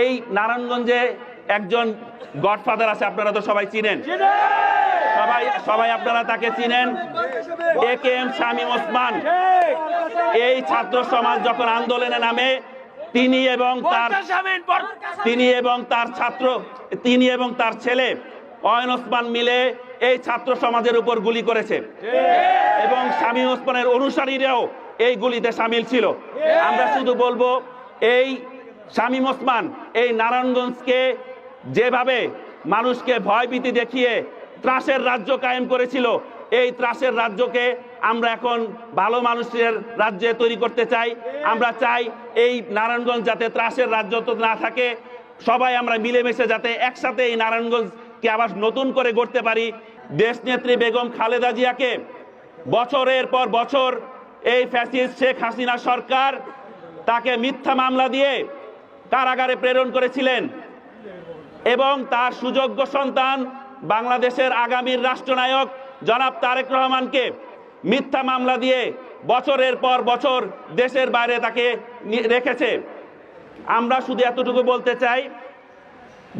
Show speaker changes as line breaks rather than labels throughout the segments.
এই নারায়ণগঞ্জে একজন গডফাদার আছে, আপনারা তো সবাই চিনেন। সবাই সবাই আপনারা তাকে চিনেন। A K M Shamim Osman. এই ছাত্র সমাজ যখন আন্দোলনে নামে, তিনি এবং তার তিনি এবং তার ছাত্র, তিনি এবং তার ছেলে অয়ন ওসমান মিলে এই ছাত্র সমাজের উপর গুলি করেছে। এবং স্বামী ওসমানের অনুসারীরাও এই গুলিতে সামিল ছিল। আমরা শুধু বলব, এই শামীম ওসমান, এই নারায়ণগঞ্জকে যেভাবে মানুষকে ভয়ভীতি দেখিয়ে ত্রাসের রাজ্য কায়েম করেছিল, এই ত্রাসের রাজ্যকে আমরা এখন ভালো মানুষের রাজ্যে তৈরি করতে চাই। আমরা চাই এই নারায়ণগঞ্জ যাতে ত্রাসের রাজ্য তো না থাকে, সবাই আমরা মিলেমিশে যাতে একসাথে এই নারায়ণগঞ্জকে আবার নতুন করে গড়তে পারি। দেশনেত্রী বেগম খালেদা জিয়াকে বছরের পর বছর এই ফ্যাসিস্ট শেখ হাসিনা সরকার তাকে মিথ্যা মামলা দিয়ে কারাগারে প্রেরণ করেছিলেন এবং তার সুযোগ্য সন্তান বাংলাদেশের আগামীর রাষ্ট্রনায়ক জনাব তারেক রহমানকে মিথ্যা মামলা দিয়ে বছরের পর বছর দেশের বাইরে তাকে রেখেছে। আমরা শুধু এতটুকু বলতে চাই,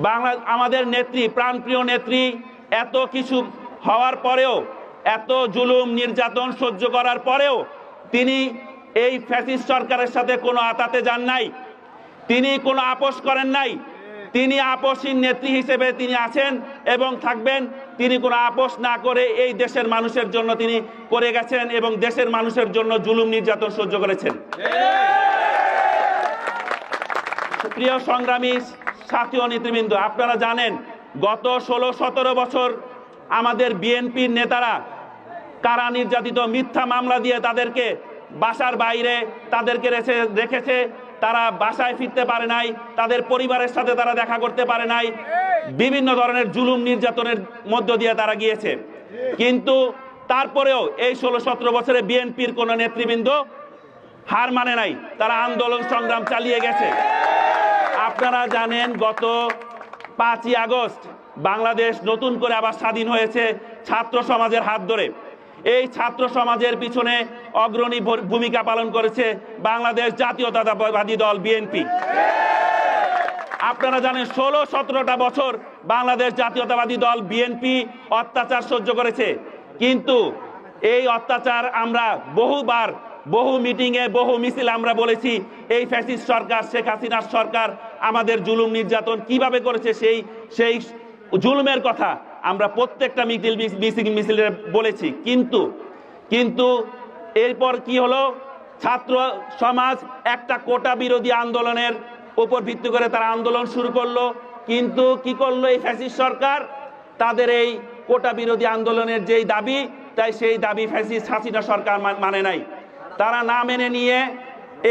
বাংলা আমাদের নেত্রী, প্রাণপ্রিয় নেত্রী, এত কিছু হওয়ার পরেও, এত জুলুম নির্যাতন সহ্য করার পরেও তিনি এই ফ্যাসিস্ট সরকারের সাথে কোনো আতাতে যান নাই। তিনি কোনো আপোষ করেন নাই। তিনি আপোষহীন নেত্রী হিসেবে তিনি আছেন এবং থাকবেন। তিনি কোনো আপোষ না করে এই দেশের মানুষের জন্য তিনি করে গেছেন এবং দেশের মানুষের জন্য জুলুম নির্যাতন সহ্য করেছেন। প্রিয় সংগ্রামী সাথী নেতৃবৃন্দ, আপনারা জানেন, গত ষোলো সতেরো বছর আমাদের বিএনপির নেতারা কারা নির্যাতিত মিথ্যা মামলা দিয়ে তাদেরকে বাসার বাইরে তাদেরকে রেখে- রেখেছে তারা বাসায় ফিরতে পারে নাই, তাদের পরিবারের সাথে তারা দেখা করতে পারে নাই। বিভিন্ন ধরনের জুলুম নির্যাতনের মধ্য দিয়ে তারা গিয়েছে। কিন্তু তারপরেও এই ষোলো সতেরো বছরে বিএনপির কোনো নেতৃবৃন্দ হার মানে নাই, তারা আন্দোলন সংগ্রাম চালিয়ে গেছে। আপনারা জানেন, গত পাঁচই আগস্ট বাংলাদেশ নতুন করে আবার স্বাধীন হয়েছে ছাত্র সমাজের হাত ধরে। এই ছাত্র সমাজের পিছনে অগ্রণী ভূমিকা পালন করেছে বাংলাদেশ জাতীয়তাবাদী দল বিএনপি। আপনারা জানেন ষোলো সতেরোটা বছর বাংলাদেশ জাতীয়তাবাদী দল বিএনপি অত্যাচার সহ্য করেছে। কিন্তু এই অত্যাচার আমরা বহুবার, বহু মিটিংয়ে বহু মিছিল আমরা বলেছি, এই ফ্যাসিস্ট সরকার, শেখ হাসিনার সরকার আমাদের জুলুম নির্যাতন কীভাবে করেছে সেই সেই জুলুমের কথা। আমরা প্রত্যেকটা মিছিল মিছিল, মিছিলে বলেছি। কিন্তু কিন্তু এরপর কি হলো? ছাত্র সমাজ একটা কোটা বিরোধী আন্দোলনের উপর ভিত্তি করে তারা আন্দোলন শুরু করল। কিন্তু কি করল এই ফ্যাসিস সরকার? তাদের এই কোটা বিরোধী আন্দোলনের যেই দাবি, তাই সেই দাবি ফ্যাসিস হাসিনা সরকার মানে নাই। তারা না মেনে নিয়ে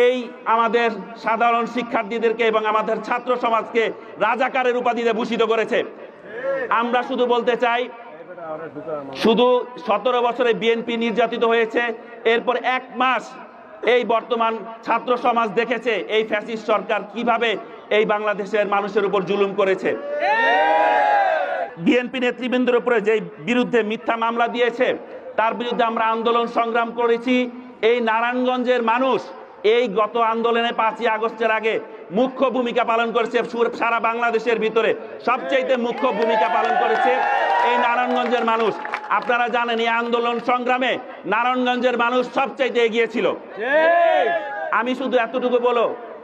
এই আমাদের সাধারণ শিক্ষার্থীদেরকে এবং আমাদের ছাত্র সমাজকে রাজাকারের উপাধিতে ভূষিত করেছে। আমরা শুধু বলতে চাই, শুধু সতেরো বছরে বিএনপি নির্যাতিত হয়েছে, এরপর এক মাস এই বর্তমান ছাত্র সমাজ দেখেছে এই ফ্যাসিস্ট সরকার কীভাবে এই বাংলাদেশের মানুষের উপর জুলুম করেছে। বিএনপি নেতৃবৃন্দের উপরে যে বিরুদ্ধে মিথ্যা মামলা দিয়েছে, তার বিরুদ্ধে আমরা আন্দোলন সংগ্রাম করেছি। এই নারায়ণগঞ্জের মানুষ এই গত আন্দোলনে পাঁচই আগস্টের আগে মুখ্য ভূমিকা পালন করেছে সুর- বাংলাদেশের ভিতরে। সবচাইতে মুখ্য ভূমিকা পালন করেছে এই নারায়ণগঞ্জের মানুষ। আপনারা জানেন এই আন্দোলন সংগ্রামে নারায়ণগঞ্জের মানুষ সবচাইতে এগিয়েছিল আমি শুধু এতটুকু বলো